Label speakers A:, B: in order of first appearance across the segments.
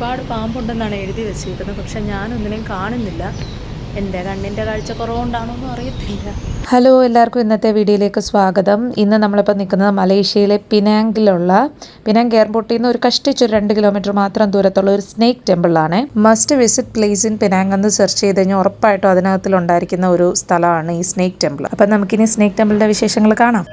A: ഒരുപാട് പാമ്പുണ്ടെന്നാണ് എഴുതി വെച്ചിരിക്കുന്നത്. പക്ഷെ ഞാനൊന്നിനെയും കാണുന്നില്ല. എന്റെ കണ്ണിന്റെ കാഴ്ച കുറവുണ്ടാണോന്നും അറിയത്തില്ല.
B: ഹലോ എല്ലാവർക്കും ഇന്നത്തെ വീഡിയോയിലേക്ക് സ്വാഗതം. ഇന്ന് നമ്മളിപ്പോൾ നിൽക്കുന്നത് മലേഷ്യയിലെ പിനാങ്കിലുള്ള പിനാങ് എയർപോർട്ടിൽ നിന്ന് ഒരു കഷ്ടിച്ച് ഒരു രണ്ട് കിലോമീറ്റർ മാത്രം ദൂരത്തുള്ള ഒരു snake ടെമ്പിളാണ്. Must visit place in Penang എന്ന് സെർച്ച് ചെയ്ത് കഴിഞ്ഞാൽ ഉറപ്പായിട്ടും അതിനകത്തിലുണ്ടായിരിക്കുന്ന ഒരു സ്ഥലമാണ് ഈ സ്നേക്ക് ടെമ്പിൾ. അപ്പം നമുക്കിനി സ്നേക്ക് ടെമ്പിളിന്റെ വിശേഷങ്ങൾ കാണാം.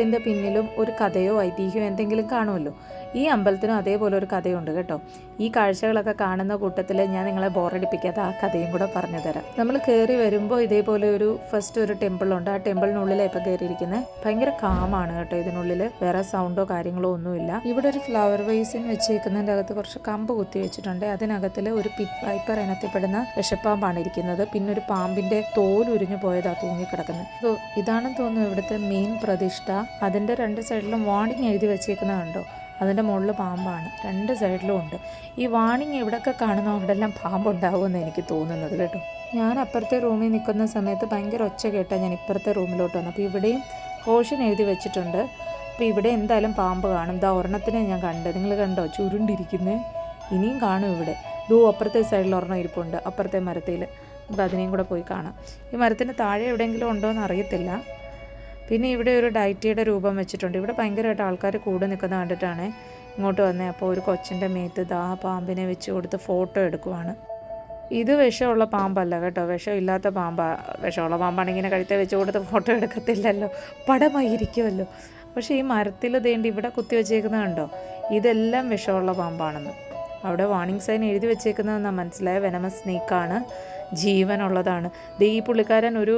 B: എല്ലാ പിന്നിലും ഒരു കഥയോ ഐതിഹ്യമോ എന്തെങ്കിലും കാണുമല്ലോ? ഈ അമ്പലത്തിനും അതേപോലെ ഒരു കഥയുണ്ട് കേട്ടോ. ഈ കാഴ്ചകളൊക്കെ കാണുന്ന കൂട്ടത്തിൽ ഞാൻ നിങ്ങളെ ബോറടിപ്പിക്കാതെ ആ കഥയും കൂടെ പറഞ്ഞു തരാം. നമ്മൾ കയറി വരുമ്പോൾ ഇതേപോലെ ഒരു ഫസ്റ്റ് ഒരു ടെമ്പിളുണ്ട് ആ ടെമ്പിളിനുള്ളിലാണ് ഇപ്പം കയറിയിരിക്കുന്നത് ഭയങ്കര കാമാണ് കേട്ടോ ഇതിനുള്ളിൽ വേറെ സൗണ്ടോ കാര്യങ്ങളോ ഒന്നുമില്ല. ഇവിടെ ഒരു ഫ്ലവർ വേസിൻ വെച്ചേക്കുന്നതിന്റെ അകത്ത് കുറച്ച് കമ്പ് കുത്തി വെച്ചിട്ടുണ്ട്. അതിനകത്തിൽ ഒരു പിറ്റ് പൈപ്പർ ഇനത്തിൽപ്പെടുന്ന വിഷപ്പാമ്പാണ് ഇരിക്കുന്നത്. പിന്നെ ഒരു പാമ്പിന്റെ തോൽ ഉരിഞ്ഞു പോയതാ തൂങ്ങിക്കിടക്കുന്നത് സോ ഇതാണെന്ന് തോന്നുന്നു ഇവിടുത്തെ മെയിൻ പ്രതിഷ്ഠ. അതിന്റെ രണ്ട് സൈഡിലും വാണിംഗ് എഴുതി വെച്ചേക്കുന്നത് കണ്ടോ അതിന്റെ മുകളിൽ പാമ്പാണ്. രണ്ട് സൈഡിലും ഉണ്ട്. ഈ വാണിംഗ് എവിടെയൊക്കെ കാണുന്നോ അവിടെല്ലാം പാമ്പുണ്ടാവുമെന്ന് എനിക്ക് തോന്നുന്നത് കേട്ടോ. ഞാൻ അപ്പുറത്തെ റൂമിൽ നിൽക്കുന്ന സമയത്ത് ഭയങ്കര ഒച്ച കേട്ടാൽ ഞാൻ ഇപ്പുറത്തെ റൂമിലോട്ട് വന്നു അപ്പോൾ ഇവിടെയും കോഷൻ എഴുതി വെച്ചിട്ടുണ്ട്. അപ്പോൾ ഇവിടെ എന്തായാലും പാമ്പ് കാണും. ഇതാ ഒരെണ്ണത്തിനെ ഞാൻ കണ്ടത് നിങ്ങൾ കണ്ടോ? ചുരുണ്ടിരിക്കുന്നത് ഇനിയും കാണും ഇവിടെ. ദൂ അപ്പുറത്തെ സൈഡിൽ ഒരെണ്ണം ഇരിപ്പുണ്ട്. അപ്പുറത്തെ മരത്തിൽ. അപ്പോൾ അതിനെയും കൂടെ പോയി കാണാം. ഈ മരത്തിന് താഴെ എവിടെയെങ്കിലും ഉണ്ടോ എന്ന് അറിയത്തില്ല. പിന്നെ ഇവിടെ ഒരു ഡയറ്റിയുടെ രൂപം വെച്ചിട്ടുണ്ട്. ഇവിടെ ഭയങ്കരമായിട്ട് ആൾക്കാർ കൂടെ നിൽക്കുന്ന കണ്ടിട്ടാണ് ഇങ്ങോട്ട് വന്നത് അപ്പോൾ ഒരു കൊച്ചിന്റെ മേത്ത് ദാ പാമ്പിനെ വെച്ച് കൊടുത്ത് ഫോട്ടോ എടുക്കുവാണ്. ഇത് വിഷമുള്ള പാമ്പല്ല കേട്ടോ. വിഷം ഇല്ലാത്ത പാമ്പാ. വിഷമുള്ള പാമ്പാണെങ്കിൽ ഇങ്ങനെ കഴുത്തെ വെച്ച് കൊടുത്ത് ഫോട്ടോ എടുക്കത്തില്ലല്ലോ. പടമായിരിക്കുമല്ലോ പക്ഷേ ഈ മരത്തിൽ തേണ്ടി ഇവിടെ കുത്തി വെച്ചേക്കുന്നത് കണ്ടോ? ഇതെല്ലാം വിഷമുള്ള പാമ്പാണെന്ന്. അവിടെ വാണിംഗ് സൈൻ എഴുതി വെച്ചേക്കുന്നതെന്നാണ് മനസ്സിലായ? വെനമസ് സ്നേക്കാണ് ജീവനുള്ളതാണ്. ദേ ഈ പുള്ളിക്കാരൻ ഒരു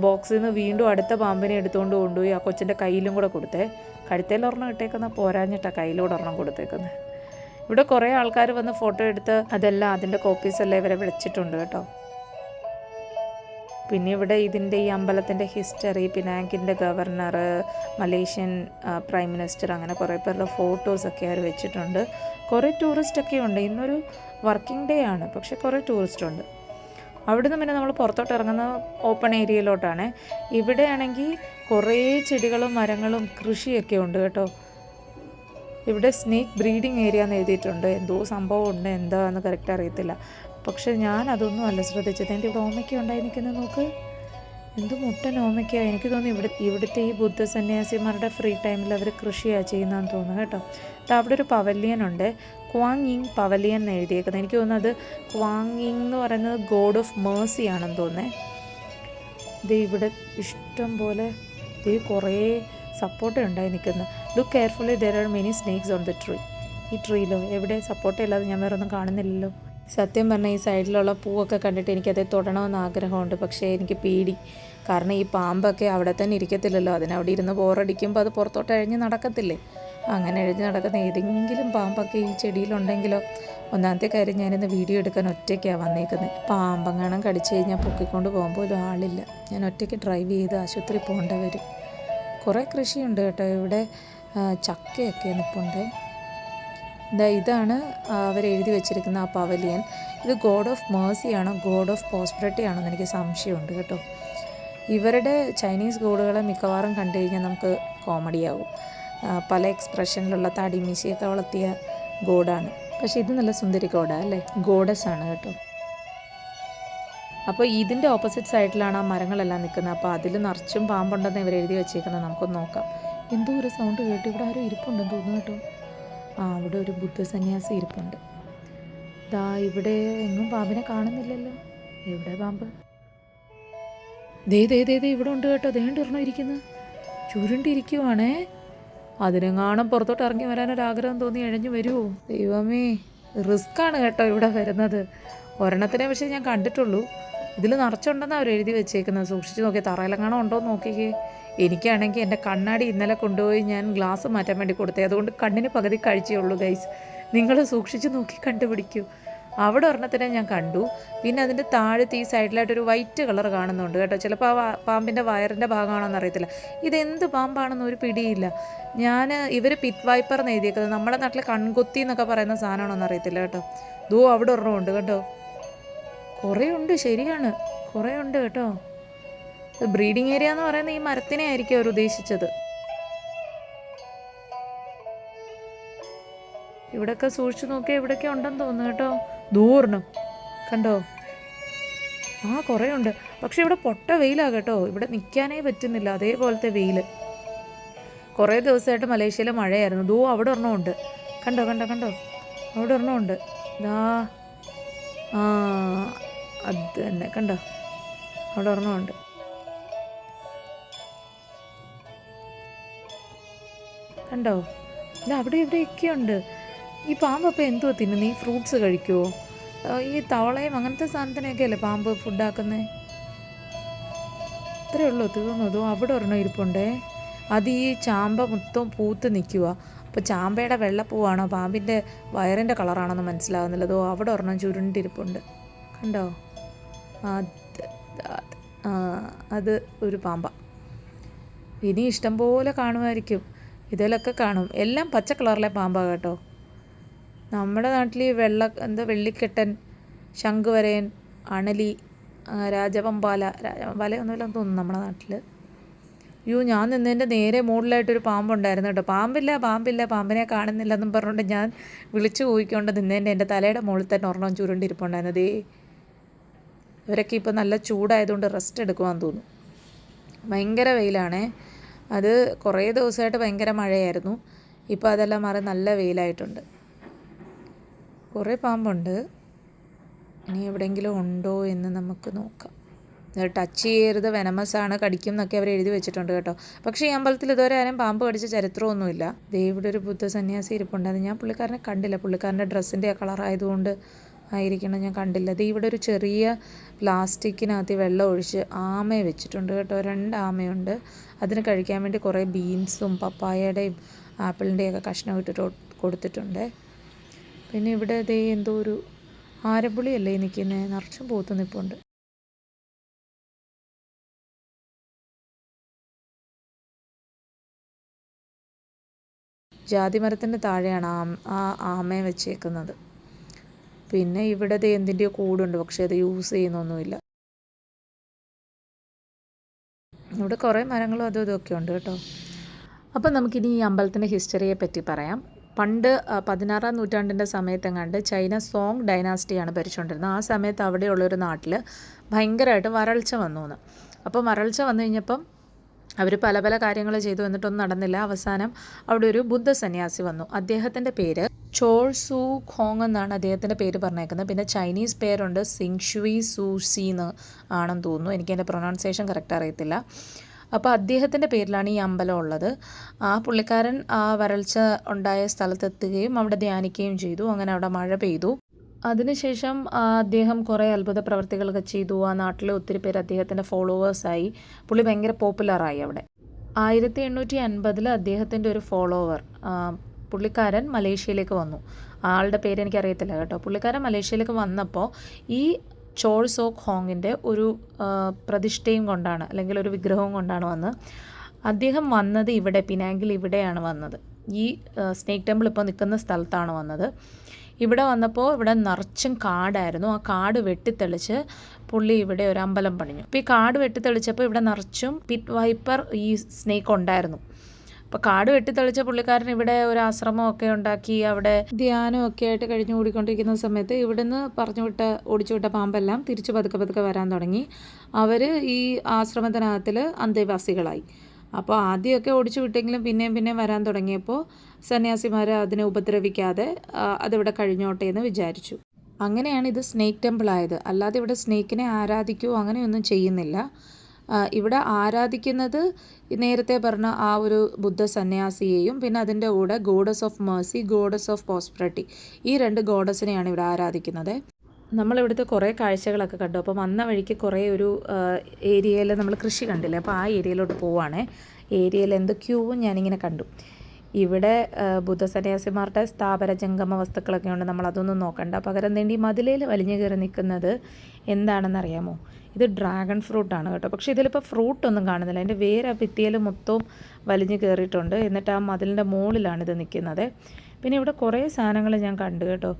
B: ബോക്സിൽ നിന്ന് വീണ്ടും അടുത്ത പാമ്പിനെ എടുത്തുകൊണ്ട് കൊണ്ടുപോയി ആ കൊച്ചിന്റെ കയ്യിലും കൂടെ കൊടുത്തേ. കഴുത്തേൽ ഒരെണ്ണം ഇട്ടേക്കുന്ന പോരാഞ്ഞിട്ടാ കയ്യിലൂടെ ഒരെണ്ണം കൊടുത്തേക്കുന്നത് ഇവിടെ കുറേ ആൾക്കാർ വന്ന് ഫോട്ടോ എടുത്ത് അതെല്ലാം അതിന്റെ കോപ്പീസ് എല്ലാം ഇവരെ വിളിച്ചിട്ടുണ്ട് കേട്ടോ. പിന്നെ ഇവിടെ ഇതിന്റെ ഈ അമ്പലത്തിന്റെ ഹിസ്റ്ററി പിനാങ്കിന്റെ ഗവർണർ മലേഷ്യൻ പ്രൈം മിനിസ്റ്റർ അങ്ങനെ കുറേ പേരുടെ ഫോട്ടോസൊക്കെ അവർ വെച്ചിട്ടുണ്ട്. കുറേ ടൂറിസ്റ്റൊക്കെ ഉണ്ട്. ഇന്നൊരു വർക്കിംഗ് ഡേ ആണ്. പക്ഷേ കുറേ ടൂറിസ്റ്റ് ഉണ്ട്. അവിടുന്ന് പിന്നെ നമ്മൾ പുറത്തോട്ട് ഇറങ്ങുന്ന ഓപ്പൺ ഏരിയയിലോട്ടാണ് ഇവിടെയാണെങ്കിൽ കുറേ ചെടികളും മരങ്ങളും കൃഷിയൊക്കെ ഉണ്ട് കേട്ടോ. ഇവിടെ സ്നേക്ക് ബ്രീഡിങ് ഏരിയ എന്ന് എഴുതിയിട്ടുണ്ട്. എന്തോ സംഭവം ഉണ്ട് എന്താണെന്ന് കറക്റ്റ് അറിയത്തില്ല. പക്ഷെ ഞാൻ അതൊന്നും അല്ല ശ്രദ്ധിച്ചത്. എന്റെ ഇവിടെ ഓമയ്ക്ക് ഉണ്ടായി നിൽക്കുന്നത് നോക്ക്. എന്ത് മുട്ട നോമയ്ക്കാണ് എനിക്ക് തോന്നി ഇവിടെ ഇവിടുത്തെ ഈ ബുദ്ധ സന്യാസിമാരുടെ ഫ്രീ ടൈമിൽ അവർ കൃഷിയാണ് ചെയ്യുന്നതെന്ന് തോന്നുന്നു കേട്ടോ. അപ്പോൾ അവിടെ ഒരു പവലിയൻ ഉണ്ട് ക്വാങ് ഇങ് പവലിയൻ എന്ന് എഴുതിയേക്കുന്നത്. എനിക്ക് തോന്നുന്നത് ക്വാങ് ഇങ് എന്ന് പറയുന്നത് ഗോഡ് ഓഫ് മേഴ്സി ആണെന്ന് തോന്നേ ഇത് ഇവിടെ ഇഷ്ടം പോലെ ഇത് കുറേ സപ്പോർട്ട് ഉണ്ടായി നിൽക്കുന്നു. Look carefully there are many snakes on the tree ഈ ട്രീയിലോ എവിടെ? സപ്പോർട്ട് ഇല്ലാതെ ഞാൻ വേറെ ഒന്നും കാണുന്നില്ലല്ലോ. സത്യം പറഞ്ഞാൽ ഈ സൈഡിലുള്ള പൂവൊക്കെ കണ്ടിട്ട് എനിക്കത് തൊടണമെന്ന് ആഗ്രഹമുണ്ട്. പക്ഷേ എനിക്ക് പേടി. കാരണം ഈ പാമ്പൊക്കെ അവിടെ തന്നെ ഇരിക്കത്തില്ലല്ലോ. അതിനവിടെ ഇരുന്ന് ബോറടിക്കുമ്പോൾ അത് പുറത്തോട്ട് അഴിഞ്ഞ് നടക്കത്തില്ലേ? അങ്ങനെ എഴഞ്ഞ് നടക്കുന്ന ഏതെങ്കിലും പാമ്പൊക്കെ ഈ ചെടിയിലുണ്ടെങ്കിലോ? ഒന്നാമത്തെ കാര്യം ഞാനിന്ന് വീഡിയോ എടുക്കാൻ ഒറ്റയ്ക്കാണ് വന്നേക്കുന്നത് പാമ്പങ്ങാണം കടിച്ചു കഴിഞ്ഞാൽ പൊക്കിക്കൊണ്ട് പോകുമ്പോൾ പോലും ആളില്ല. ഞാൻ ഒറ്റയ്ക്ക് ഡ്രൈവ് ചെയ്ത് ആശുപത്രി പോകേണ്ടി കുറേ കൃഷിയുണ്ട് കേട്ടോ. ഇവിടെ ചക്കയൊക്കെ നിൽപ്പുണ്ട് ഇതാ ഇതാണ് എഴുതി വെച്ചിരിക്കുന്ന ആ പവലിയൻ. ഇത് ഗോഡ് ഓഫ് മേഴ്സി ആണോ ഗോഡ് ഓഫ് പോസ്പിരിറ്റി ആണോ എന്ന് എനിക്ക് സംശയമുണ്ട് കേട്ടോ. ഇവരുടെ ചൈനീസ് ഗോഡുകളെ മിക്കവാറും കണ്ടു കഴിഞ്ഞാൽ നമുക്ക് കോമഡിയാവും. പല എക്സ്പ്രഷനിലുള്ള താടി മീശയൊക്കെ വളർത്തിയ ഗോഡാണ്. പക്ഷേ ഇത് നല്ല സുന്ദരി ഗോഡാണ് അല്ലേ? ഗോഡസ് ആണ് കേട്ടോ. അപ്പോൾ ഇതിന്റെ ഓപ്പോസിറ്റ് സൈഡിലാണ് ആ മരങ്ങളെല്ലാം നിൽക്കുന്നത്. അപ്പോൾ അതിൽ നിറച്ചും പാമ്പുണ്ടെന്ന് ഇവർ എഴുതി വെച്ചേക്കുന്നത് നമുക്കൊന്ന് നോക്കാം. എന്തോ ഒരു സൗണ്ട് കേട്ടു. ഇവിടെ ആരും ഇരിപ്പുണ്ടെന്ന് തോന്നുന്നു കേട്ടോ. ആ അവിടെ ഒരു ബുദ്ധസന്യാസി ഇരിപ്പുണ്ട്. ദാ ഇവിടെ എങ്ങും പാമ്പിനെ കാണുന്നില്ലല്ലോ. എവിടെ പാമ്പ്? ദേ ദേ ദേ ദേ ഇവിടെ ഉണ്ട് കേട്ടോ. ദേണ്ട് ഒരെണ്ണം ഇരിക്കുന്നത് ചുരുണ്ടിരിക്കുവാണേ. അതിനെങ്ങാണം പുറത്തോട്ട് ഇറങ്ങി വരാനൊരാഗ്രഹം തോന്നി എഴഞ്ഞു വരുമോ ദൈവമേ റിസ്ക് ആണ് കേട്ടോ ഇവിടെ വരുന്നത്. ഒരെണ്ണത്തിനെ പക്ഷേ ഞാൻ കണ്ടിട്ടുള്ളൂ. ഇതിൽ നിറച്ചുണ്ടെന്നാണ് അവർ എഴുതി വെച്ചേക്കുന്നത്. സൂക്ഷിച്ച് നോക്കി തറയിലെങ്ങാണോ ഉണ്ടോ എന്ന് നോക്കിക്കേ. എനിക്കാണെങ്കിൽ എന്റെ കണ്ണാടി ഇന്നലെ കൊണ്ടുപോയി ഞാൻ ഗ്ലാസ് മാറ്റാൻ വേണ്ടി കൊടുത്തേ. അതുകൊണ്ട് കണ്ണിന് പകുതി കഴിച്ചേ ഉള്ളൂ ഗൈസ് നിങ്ങൾ സൂക്ഷിച്ച് നോക്കി കണ്ടുപിടിക്കൂ. അവിടെ ഒരെണ്ണത്തിനെ ഞാൻ കണ്ടു. പിന്നെ അതിന്റെ താഴത്ത് ഈ സൈഡിലായിട്ട് ഒരു വൈറ്റ് കളർ കാണുന്നുണ്ട് കേട്ടോ. ചിലപ്പോൾ ആ പാമ്പിന്റെ വയറിന്റെ ഭാഗമാണോന്ന് അറിയത്തില്ല. ഇതെന്ത് പാമ്പാണെന്ന് ഒരു പിടിയില്ല. ഞാൻ ഇവർ പിറ്റ് വൈപ്പർ എന്ന് എഴുതിയേക്കുന്നത്. നമ്മുടെ നാട്ടിൽ കൺകൊത്തി എന്നൊക്കെ പറയുന്ന സാധനമാണോന്ന് അറിയത്തില്ല കേട്ടോ. ദോ അവിടെ ഒരെണ്ണം ഉണ്ട് കേട്ടോ. കുറേ ഉണ്ട് ശരിയാണ്. കുറേ ഉണ്ട് കേട്ടോ. ബ്രീഡിങ് ഏരിയ എന്ന് പറയുന്ന ഈ മരത്തിനെ ആയിരിക്കും അവർ ഉദ്ദേശിച്ചത്. ഇവിടൊക്കെ സൂക്ഷിച്ചു നോക്കിയാൽ ഇവിടൊക്കെ ഉണ്ടെന്ന് തോന്നുന്നു കേട്ടോ. ദൂരണം കണ്ടോ? ആ കുറേ ഉണ്ട്. പക്ഷെ ഇവിടെ പൊട്ട വെയിലാ കേട്ടോ. ഇവിടെ നിൽക്കാനേ പറ്റുന്നില്ല. അതേപോലത്തെ വെയിൽ കുറേ ദിവസമായിട്ട് മലേഷ്യയിൽ മഴയായിരുന്നു. ദൂ അവിടെ ഒരെണ്ണമുണ്ട് കണ്ടോ കണ്ടോ കണ്ടോ? അവിടെ ഒരെണ്ണമുണ്ട് ദാ. ആ അത് തന്നെ. കണ്ടോ? അവിടെ ഒരെണ്ണമുണ്ട് കണ്ടോ? ഇല്ല അവിടെ ഇവിടെയൊക്കെ ഉണ്ട് ഈ പാമ്പ് അപ്പം എന്തുവാ തിന്നു ഈ ഫ്രൂട്ട്സ് കഴിക്കുമോ ഈ തവളയും അങ്ങനത്തെ സാധനത്തിനൊക്കെ അല്ലേ പാമ്പ് ഫുഡാക്കുന്നത് അത്രേ ഉള്ളൂ തീർന്നു. അതോ അവിടെ ഒരെണ്ണം ഇരിപ്പുണ്ടേ. അത് ഈ ചാമ്പ മൊത്തം പൂത്ത് നിൽക്കുക അപ്പോൾ ചാമ്പയുടെ വെള്ളപ്പൂവാണോ പാമ്പിന്റെ വയറിന്റെ കളറാണോന്ന് മനസ്സിലാകുന്നില്ല അതോ അവിടെ ഒരെണ്ണം ചുരുണ്ടിരിപ്പുണ്ട്. കണ്ടോ? അത് അത് ഒരു പാമ്പ. ഇനി ഇഷ്ടം പോലെ കാണുമായിരിക്കും. ഇതിലൊക്കെ കാണും. എല്ലാം പച്ച കളറിലെ പാമ്പാണ് കേട്ടോ. നമ്മുടെ നാട്ടിൽ ഈ വെള്ള എന്താ വെള്ളിക്കെട്ടൻ ശംഖുവരയൻ അണലി രാജവമ്പാല രാജവമ്പാല ഒന്നുമില്ലെന്ന് തോന്നുന്നു നമ്മുടെ നാട്ടിൽ അയ്യോ ഞാൻ നിന്നതിന്റെ നേരെ മുകളിലായിട്ടൊരു പാമ്പുണ്ടായിരുന്നു കേട്ടോ. പാമ്പില്ല പാമ്പില്ല പാമ്പിനെ കാണുന്നില്ലെന്നും പറഞ്ഞുകൊണ്ട് ഞാൻ വിളിച്ചു പോയിക്കൊണ്ട് നിന്നതിന്റെ എന്റെ തലയുടെ മുകളിൽ തന്നെ ഒരെണ്ണം ചുരുണ്ടിരിപ്പുണ്ടായിരുന്നു. ദേ ഇവരൊക്കെ ഇപ്പോൾ നല്ല ചൂടായതുകൊണ്ട് റെസ്റ്റ് എടുക്കുവാൻ തോന്നുന്നു. ഭയങ്കര വെയിലാണേ. അത് കുറേ ദിവസമായിട്ട് ഭയങ്കര മഴയായിരുന്നു. ഇപ്പോൾ അതെല്ലാം മാറി നല്ല വെയിലായിട്ടുണ്ട്. കുറേ പാമ്പുണ്ട്. ഇനി എവിടെയെങ്കിലും ഉണ്ടോ എന്ന് നമുക്ക് നോക്കാം. ടച്ച് ചെയ്യരുത്. വെനമസാണ് കടിക്കും എന്നൊക്കെ അവർ എഴുതി വെച്ചിട്ടുണ്ട് കേട്ടോ. പക്ഷേ ഈ അമ്പലത്തിൽ ഇതുവരെ ആരും പാമ്പ് കടിച്ച ചരിത്രമൊന്നുമില്ല. ഇവിടെ ഒരു ബുദ്ധ സന്യാസി ഇരിപ്പുണ്ടായിരുന്നു ഞാൻ പുള്ളിക്കാരനെ കണ്ടില്ല. പുള്ളിക്കാരന്റെ ഡ്രസ്സിന്റെ കളർ ആയതുകൊണ്ട് ആയിരിക്കണം. ഞാൻ കണ്ടില്ല. ദേ ഇവിടെ ഒരു ചെറിയ പ്ലാസ്റ്റിക്കിനകത്ത് വെള്ളം ഒഴിച്ച് ആമയെ വെച്ചിട്ടുണ്ട് കേട്ടോ. രണ്ട് ആമയുണ്ട്. അതിന് കഴിക്കാൻ വേണ്ടി കുറേ ബീൻസും പപ്പായയുടെയും ആപ്പിളിന്റെയൊക്കെ കഷ്ണം ഇട്ടിട്ട് കൊടുത്തിട്ടുണ്ട്. പിന്നെ ഇവിടെ ദേ എന്തോ ഒരു ആരപ്പുളിയല്ലേ നിൽക്കുന്നത് നിറച്ചും പൂത്ത് നിൽപ്പുണ്ട്. ജാതിമരത്തിന്റെ താഴെയാണ് ആ ആമയെ വെച്ചേക്കുന്നത്. പിന്നെ ഇവിടെ ദേ എന്തിന്റെയോ കൂടുണ്ട് പക്ഷേ അത് യൂസ് ചെയ്യുന്നൊന്നുമില്ല. ഇവിടെ കുറേ മരങ്ങളും അതും ഇതൊക്കെ ഉണ്ട് കേട്ടോ. അപ്പോൾ നമുക്കിനി ഈ അമ്പലത്തിന്റെ ഹിസ്റ്ററിയെ പറ്റി പറയാം. പണ്ട് പതിനാറാം നൂറ്റാണ്ടിന്റെ സമയത്തെങ്ങാണ്ട് ചൈന സോങ് ഡൈനാസ്റ്റിയാണ് ഭരിച്ചുകൊണ്ടിരുന്നത് ആ സമയത്ത് അവിടെയുള്ളൊരു നാട്ടിൽ ഭയങ്കരമായിട്ട് വരൾച്ച വന്നു എന്ന് അപ്പോൾ വരൾച്ച വന്നു കഴിഞ്ഞപ്പം അവർ പല പല കാര്യങ്ങൾ ചെയ്തു. എന്നിട്ടൊന്നും നടന്നില്ല. അവസാനം അവിടെ ഒരു ബുദ്ധ സന്യാസി വന്നു. അദ്ദേഹത്തിന്റെ പേര് ചോൾ സു ഖോങ് എന്നാണ് അദ്ദേഹത്തിന്റെ പേര് പറഞ്ഞേക്കുന്നത്. പിന്നെ ചൈനീസ് പേരുണ്ട് സിങ് സിങ്ഷുയി സൂസി എന്ന് ആണെന്ന് തോന്നുന്നു. എനിക്ക് എന്റെ പ്രൊനൗൺസിയേഷൻ കറക്റ്റ് അറിയത്തില്ല. അപ്പോൾ അദ്ദേഹത്തിന്റെ പേരിലാണ് ഈ അമ്പലം ഉള്ളത്. ആ പുള്ളിക്കാരൻ ആ വരൾച്ച ഉണ്ടായ സ്ഥലത്തെത്തുകയും അവിടെ ധ്യാനിക്കുകയും ചെയ്തു. അങ്ങനെ അവിടെ മഴ പെയ്തു. അതിനുശേഷം അദ്ദേഹം കുറേ അത്ഭുത പ്രവർത്തികളൊക്കെ ചെയ്തു. ആ നാട്ടിലെ ഒത്തിരി പേര് അദ്ദേഹത്തിന്റെ ഫോളോവേഴ്സായി പുള്ളി ഭയങ്കര പോപ്പുലറായി അവിടെ. ആയിരത്തി എണ്ണൂറ്റി അൻപതിൽ അദ്ദേഹത്തിന്റെ ഒരു ഫോളോവർ പുള്ളിക്കാരൻ മലേഷ്യയിലേക്ക് വന്നു. ആളുടെ പേര് എനിക്കറിയത്തില്ല കേട്ടോ. പുള്ളിക്കാരൻ മലേഷ്യയിലേക്ക് വന്നപ്പോൾ ഈ ചോൾ സോക്ക് ഹോങ്ങിന്റെ ഒരു പ്രതിഷ്ഠയും കൊണ്ടാണ് അല്ലെങ്കിൽ ഒരു വിഗ്രഹവും കൊണ്ടാണ് വന്നത് അദ്ദേഹം വന്നത് ഇവിടെ പിനാങ്കിൽ ഇവിടെയാണ് വന്നത്. ഈ സ്നേക്ക് ടെമ്പിൾ ഇപ്പോൾ നിൽക്കുന്ന സ്ഥലത്താണ് വന്നത്. ഇവിടെ വന്നപ്പോൾ ഇവിടെ നിറച്ചും കാടായിരുന്നു. ആ കാട് വെട്ടിത്തെളിച്ച് പുള്ളി ഇവിടെ ഒരു അമ്പലം പണിഞ്ഞു. അപ്പോൾ ഈ കാട് വെട്ടിത്തെളിച്ചപ്പോൾ ഇവിടെ നിറച്ചും പിറ്റ് വൈപ്പർ ഈ സ്നേക്ക് ഉണ്ടായിരുന്നു. അപ്പോൾ കാട് വെട്ടിത്തെളിച്ച പുള്ളിക്കാരൻ ഇവിടെ ഒരു ആശ്രമമൊക്കെ ഉണ്ടാക്കി അവിടെ ധ്യാനം ഒക്കെ ആയിട്ട് കഴിഞ്ഞു കൂടിക്കൊണ്ടിരിക്കുന്ന സമയത്ത് ഇവിടുന്ന് പറഞ്ഞു വിട്ട ഓടിച്ചു വിട്ട പാമ്പെല്ലാം തിരിച്ചു പതുക്കെ പതുക്കെ വരാൻ തുടങ്ങി. അവർ ഈ ആശ്രമത്തിനകത്തിൽ അന്തേവാസികളായി. അപ്പോൾ ആദ്യമൊക്കെ ഓടിച്ചു വിട്ടെങ്കിലും പിന്നെയും പിന്നെയും വരാൻ തുടങ്ങിയപ്പോൾ സന്യാസിമാർ അതിനെ ഉപദ്രവിക്കാതെ അതിവിടെ കഴിഞ്ഞോട്ടെ എന്ന് വിചാരിച്ചു. അങ്ങനെയാണ് ഇത് സ്നേക്ക് ടെമ്പിൾ ആയത്. അല്ലാതെ ഇവിടെ സ്നേക്കിനെ ആരാധിക്കുകയോ അങ്ങനെയൊന്നും ചെയ്യുന്നില്ല. ഇവിടെ ആരാധിക്കുന്നത് നേരത്തെ പറഞ്ഞ ആ ഒരു ബുദ്ധ സന്യാസിയെയും പിന്നെ അതിന്റെ കൂടെ goddess of mercy goddess of prosperity ഈ രണ്ട് ഗോഡസിനെയാണ് ഇവിടെ ആരാധിക്കുന്നത്. നമ്മളിവിടുത്തെ കുറേ കാഴ്ചകളൊക്കെ കണ്ടു. അപ്പം വന്ന വഴിക്ക് കുറേ ഒരു ഏരിയയിൽ നമ്മൾ കൃഷി കണ്ടില്ലേ? അപ്പോൾ ആ ഏരിയയിലോട്ട് പോവുകയാണേ ഏരിയയിൽ എന്തൊക്കെയോ ഞാനിങ്ങനെ കണ്ടു. ഇവിടെ ബുദ്ധസന്യാസിമാരുടെ സ്ഥാപന ജംഗമ വസ്തുക്കളൊക്കെ ഉണ്ട്. നമ്മൾ അതൊന്നും നോക്കണ്ട. പകരം വേണ്ടി മതിലയിൽ വലിഞ്ഞു കയറി നിൽക്കുന്നത് എന്താണെന്നറിയാമോ? ഇത് ഡ്രാഗൺ ഫ്രൂട്ടാണ് കേട്ടോ. പക്ഷേ ഇതിലിപ്പോൾ ഫ്രൂട്ട് ഒന്നും കാണുന്നില്ല. അതിന്റെ വേര് ആ ഭിത്തിയിൽ മൊത്തവും വലിഞ്ഞു കയറിയിട്ടുണ്ട്. എന്നിട്ട് ആ മതിലിന്റെ മുകളിലാണ് ഇത് നിൽക്കുന്നത്. പിന്നെ ഇവിടെ കുറേ സാധനങ്ങൾ ഞാൻ കണ്ടു കേട്ടോ.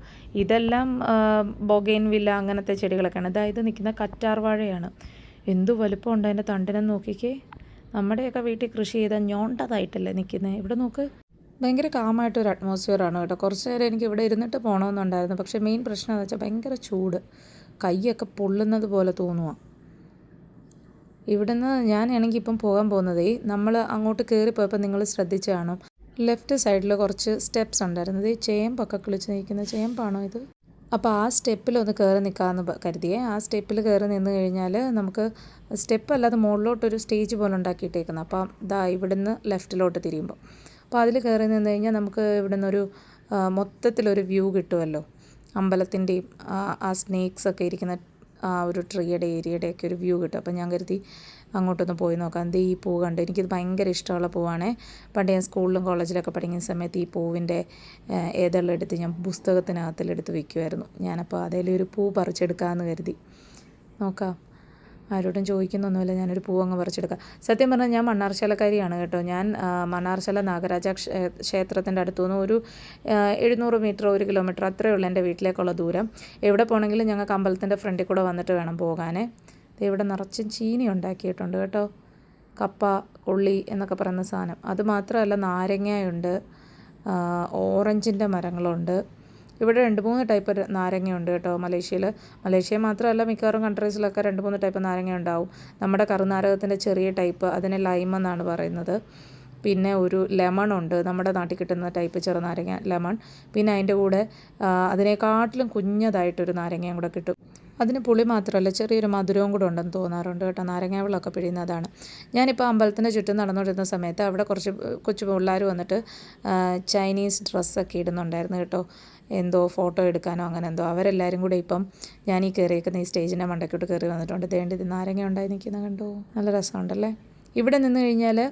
B: ഇതെല്ലാം ബൊഗൈൻ വില്ല അങ്ങനത്തെ ചെടികളൊക്കെയാണ്. അതായത് നിൽക്കുന്ന കറ്റാർ വാഴയാണ്. എന്തു വലുപ്പമുണ്ട് അതിന്റെ തണ്ടിനെ നോക്കിക്കേ. നമ്മുടെയൊക്കെ വീട്ടിൽ കൃഷി ചെയ്ത ഞോണ്ടതായിട്ടല്ലേ നിൽക്കുന്നത്. ഇവിടെ നോക്ക്. ഭയങ്കര കാമായിട്ടൊരു അറ്റ്മോസ്ഫിയറാണ് കേട്ടോ. കുറച്ച് നേരം എനിക്ക് ഇവിടെ ഇരുന്നിട്ട് പോകണമെന്നുണ്ടായിരുന്നു പക്ഷേ മെയിൻ പ്രശ്നം എന്ന് വെച്ചാൽ ഭയങ്കര ചൂട്. കൈയൊക്കെ പൊള്ളുന്നത് പോലെ തോന്നുക ഇവിടുന്ന് ഞാനാണെങ്കിൽ ഇപ്പം പോകാൻ പോകുന്നതേ നമ്മൾ അങ്ങോട്ട് കയറിപ്പോയപ്പോൾ നിങ്ങൾ ശ്രദ്ധിച്ചു കാണും ലെഫ്റ്റ് സൈഡിൽ കുറച്ച് സ്റ്റെപ്സ് ഉണ്ടായിരുന്നത് ഈ ചേമ്പൊക്കെ കിളിച്ച് നിൽക്കുന്ന ചേമ്പാണോ ഇത്? അപ്പോൾ ആ സ്റ്റെപ്പിൽ ഒന്ന് കയറി നിൽക്കാമെന്ന് കരുതിയേ. ആ സ്റ്റെപ്പിൽ കയറി നിന്ന് കഴിഞ്ഞാൽ നമുക്ക് സ്റ്റെപ്പ് അല്ലാതെ മുകളിലോട്ടൊരു സ്റ്റേജ് പോലെ ഉണ്ടാക്കിയിട്ടേക്കുന്നത് അപ്പം ഇതാ ഇവിടുന്ന് ലെഫ്റ്റിലോട്ട് തിരിയുമ്പോൾ അപ്പോൾ അതിൽ കയറി നിന്ന് കഴിഞ്ഞാൽ നമുക്ക് ഇവിടെ നിന്നൊരു മൊത്തത്തിലൊരു വ്യൂ കിട്ടുമല്ലോ. അമ്പലത്തിന്റെയും ആ സ്നേക്സ് ഒക്കെ ഇരിക്കുന്ന ആ ഒരു ട്രീയുടെ ഏരിയയുടെ ഒക്കെ ഒരു വ്യൂ കിട്ടും. അപ്പോൾ ഞാൻ കരുതി അങ്ങോട്ടൊന്ന് പോയി നോക്കാം. ദേ ഈ പൂ കണ്ട് എനിക്കിത് ഭയങ്കര ഇഷ്ടമുള്ള പൂവാണ്. പണ്ട് ഞാൻ സ്കൂളിലും കോളേജിലൊക്കെ പഠിക്കുന്ന സമയത്ത് ഈ പൂവിന്റെ ഏതെല്ലാം എടുത്ത് ഞാൻ പുസ്തകത്തിനകത്തിലെടുത്ത് വയ്ക്കുമായിരുന്നു ഞാനപ്പോൾ അതേലൊരു പൂ പറിച്ചെടുക്കാമെന്ന് കരുതി. നോക്കാം. ആരോടും ചോദിക്കുന്നൊന്നുമില്ല. ഞാനൊരു പൂവങ്ങ് അങ്ങ് പറിച്ചെടുക്കാം. സത്യം പറഞ്ഞാൽ ഞാൻ മണ്ണാർശാലക്കാരിയാണ് കേട്ടോ. ഞാൻ മണ്ണാർശാല നാഗരാജ ക്ഷേ- ക്ഷേത്രത്തിന്റെ അടുത്തുനിന്ന് ഒരു എഴുന്നൂറ് മീറ്റർ ഒരു കിലോമീറ്റർ അത്രയേ ഉള്ളൂ എന്റെ വീട്ടിലേക്കുള്ള ദൂരം. എവിടെ പോകണമെങ്കിലും ഞങ്ങൾക്ക് അമ്പലത്തിന്റെ ഫ്രണ്ടിൽ കൂടെ വന്നിട്ട് വേണം പോകാനേ ഇവിടെ നിറച്ചും ചീനി ഉണ്ടാക്കിയിട്ടുണ്ട് കേട്ടോ. കപ്പ കൊള്ളി എന്നൊക്കെ പറയുന്ന സാധനം. അത് മാത്രമല്ല നാരങ്ങയുണ്ട് ഓറഞ്ചിന്റെ മരങ്ങളുണ്ട്. ഇവിടെ രണ്ട് മൂന്ന് ടൈപ്പ് നാരങ്ങയുണ്ട് കേട്ടോ മലേഷ്യയിൽ മലേഷ്യ മാത്രമല്ല മിക്കവാറും കൺട്രീസിലൊക്കെ രണ്ട് മൂന്ന് ടൈപ്പ് നാരങ്ങ ഉണ്ടാവും നമ്മുടെ കറുനാരകത്തിന്റെ ചെറിയ ടൈപ്പ് അതിനെ ലൈം എന്നാണ് പറയുന്നത്. പിന്നെ ഒരു ലെമൺ ഉണ്ട്. നമ്മുടെ നാട്ടിൽ കിട്ടുന്ന ടൈപ്പ് ചെറുനാരങ്ങ ലെമൺ പിന്നെ അതിന്റെ കൂടെ അതിനേക്കാട്ടിലും കുഞ്ഞതായിട്ടൊരു നാരങ്ങയും കൂടെ കിട്ടും. അതിന് പുളി മാത്രമല്ല ചെറിയൊരു മധുരവും കൂടെ ഉണ്ടെന്ന് തോന്നാറുണ്ട് കേട്ടോ. നാരങ്ങ വെള്ളമൊക്കെ പിഴിയുന്നതാണ്. ഞാനിപ്പോൾ അമ്പലത്തിന്റെ ചുറ്റും നടന്നുകൊണ്ടിരുന്ന സമയത്ത് അവിടെ കുറച്ച് കൊച്ചു പിള്ളേർ വന്നിട്ട് ചൈനീസ് ഡ്രസ്സൊക്കെ ഇടുന്നുണ്ടായിരുന്നു കേട്ടോ. എന്തോ ഫോട്ടോ എടുക്കാനോ അങ്ങനെ എന്തോ. അവരെല്ലാവരും കൂടെ ഇപ്പം ഞാൻ ഈ കയറിയേക്കുന്ന ഈ സ്റ്റേജിന്റെ മണ്ടയ്ക്കോട്ട് കയറി വന്നിട്ടുണ്ട്. ദേണ്ടി ഇത് നാരങ്ങ ഉണ്ടായി നിൽക്കുന്ന കണ്ടോ? നല്ല രസമുണ്ടല്ലേ? ഇവിടെ നിന്ന് കഴിഞ്ഞാൽ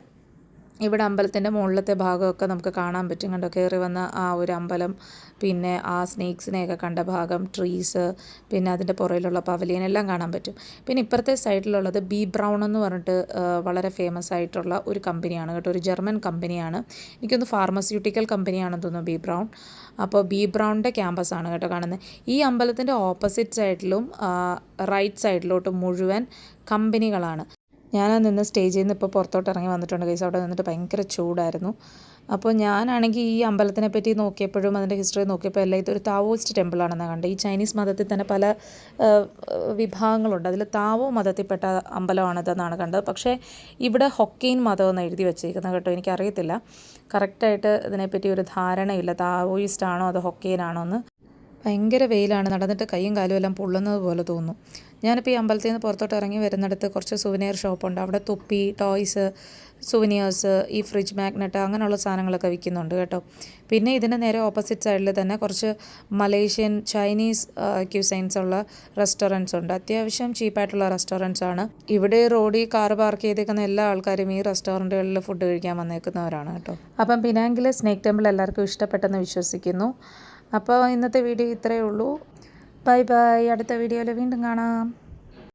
B: ഇവിടെ അമ്പലത്തിന്റെ മുകളിലത്തെ ഭാഗമൊക്കെ നമുക്ക് കാണാൻ പറ്റും. കണ്ടോ? കയറി വന്ന ആ ഒരു അമ്പലം പിന്നെ ആ സ്നേക്സിനെയൊക്കെ കണ്ട ഭാഗം ട്രീസ് പിന്നെ അതിന്റെ പുറയിലുള്ള പവലിയൻ എല്ലാം കാണാൻ പറ്റും. പിന്നെ ഇപ്പുറത്തെ സൈഡിലുള്ളത് ബി ബ്രൗൺ എന്ന് പറഞ്ഞിട്ട് വളരെ ഫേമസ് ആയിട്ടുള്ള ഒരു കമ്പനിയാണ് കേട്ടോ. ഒരു ജർമ്മൻ കമ്പനിയാണ് എനിക്കൊന്ന് ഫാർമസ്യൂട്ടിക്കൽ കമ്പനിയാണെന്ന് തോന്നുന്നു ബി ബ്രൗൺ. അപ്പോൾ ബി ബ്രൗണിന്റെ ക്യാമ്പസാണ് കേട്ടോ കാണുന്നത്. ഈ അമ്പലത്തിന്റെ ഓപ്പോസിറ്റ് സൈഡിലും റൈറ്റ് സൈഡിലോട്ടും മുഴുവൻ കമ്പനികളാണ് ഞാൻ നിന്ന് സ്റ്റേജിൽ നിന്ന് ഇപ്പോൾ പുറത്തോട്ട് ഇറങ്ങി വന്നിട്ടുണ്ട് കേസ് അവിടെ നിന്നിട്ട് ഭയങ്കര ചൂടായിരുന്നു. അപ്പോൾ ഞാനാണെങ്കിൽ ഈ അമ്പലത്തിനെ പറ്റി നോക്കിയപ്പോഴും അതിന്റെ ഹിസ്റ്ററി നോക്കിയപ്പോൾ എല്ലാം ഇതൊരു താവോയിസ്റ്റ് ടെമ്പിളാണെന്ന് കണ്ടത്. ഈ ചൈനീസ് മതത്തിൽ തന്നെ പല വിഭാഗങ്ങളുണ്ട്. അതിൽ താവോ മതത്തിൽപ്പെട്ട അമ്പലമാണിതെന്നാണ് കണ്ടത്. പക്ഷേ ഇവിടെ ഹൊക്കെയിൻ മതം എന്ന് എഴുതി വെച്ചേക്കുന്നത് കേട്ടോ എനിക്കറിയത്തില്ല. കറക്റ്റായിട്ട് ഇതിനെപ്പറ്റി ഒരു ധാരണയില്ല. താവോയിസ്റ്റ് ആണോ അതോ ഹൊക്കെയിൻ ആണോ എന്ന്. ഭയങ്കര വെയിലാണ്. നടന്നിട്ട് കൈയും കാലും എല്ലാം പൊള്ളുന്നത് പോലെ തോന്നും ഞാനിപ്പോൾ ഈ അമ്പലത്തിൽ നിന്ന് പുറത്തോട്ട് ഇറങ്ങി വരുന്നിടത്ത് കുറച്ച് സുവനിയർ ഷോപ്പുണ്ട് അവിടെ തൊപ്പി ടോയ്സ് സുവനിയേഴ്സ് ഈ ഫ്രിഡ്ജ് മാഗ്നറ്റ് അങ്ങനെയുള്ള സാധനങ്ങളൊക്കെ വിൽക്കുന്നുണ്ട് കേട്ടോ. പിന്നെ ഇതിന് നേരെ ഓപ്പോസിറ്റ് സൈഡിൽ തന്നെ കുറച്ച് മലേഷ്യൻ ചൈനീസ് ക്യൂസൈൻസ് ഉള്ള റെസ്റ്റോറന്റ്സ് ഉണ്ട്. അത്യാവശ്യം ചീപ്പായിട്ടുള്ള റെസ്റ്റോറന്റ്സ് ആണ്. ഇവിടെ റോഡിൽ കാർ പാർക്ക് ചെയ്തേക്കുന്ന എല്ലാ ആൾക്കാരും ഈ റെസ്റ്റോറന്റുകളിൽ ഫുഡ് കഴിക്കാൻ വന്നേക്കുന്നവരാണ് കേട്ടോ. അപ്പം പിനാങ്കിലെ സ്നേക്ക് ടെമ്പിൾ എല്ലാവർക്കും ഇഷ്ടപ്പെട്ടെന്ന് വിശ്വസിക്കുന്നു. അപ്പോൾ ഇന്നത്തെ വീഡിയോ ഇത്രയേ ഉള്ളൂ. ബൈ ബൈ അടുത്ത വീഡിയോയിൽ വീണ്ടും കാണാം.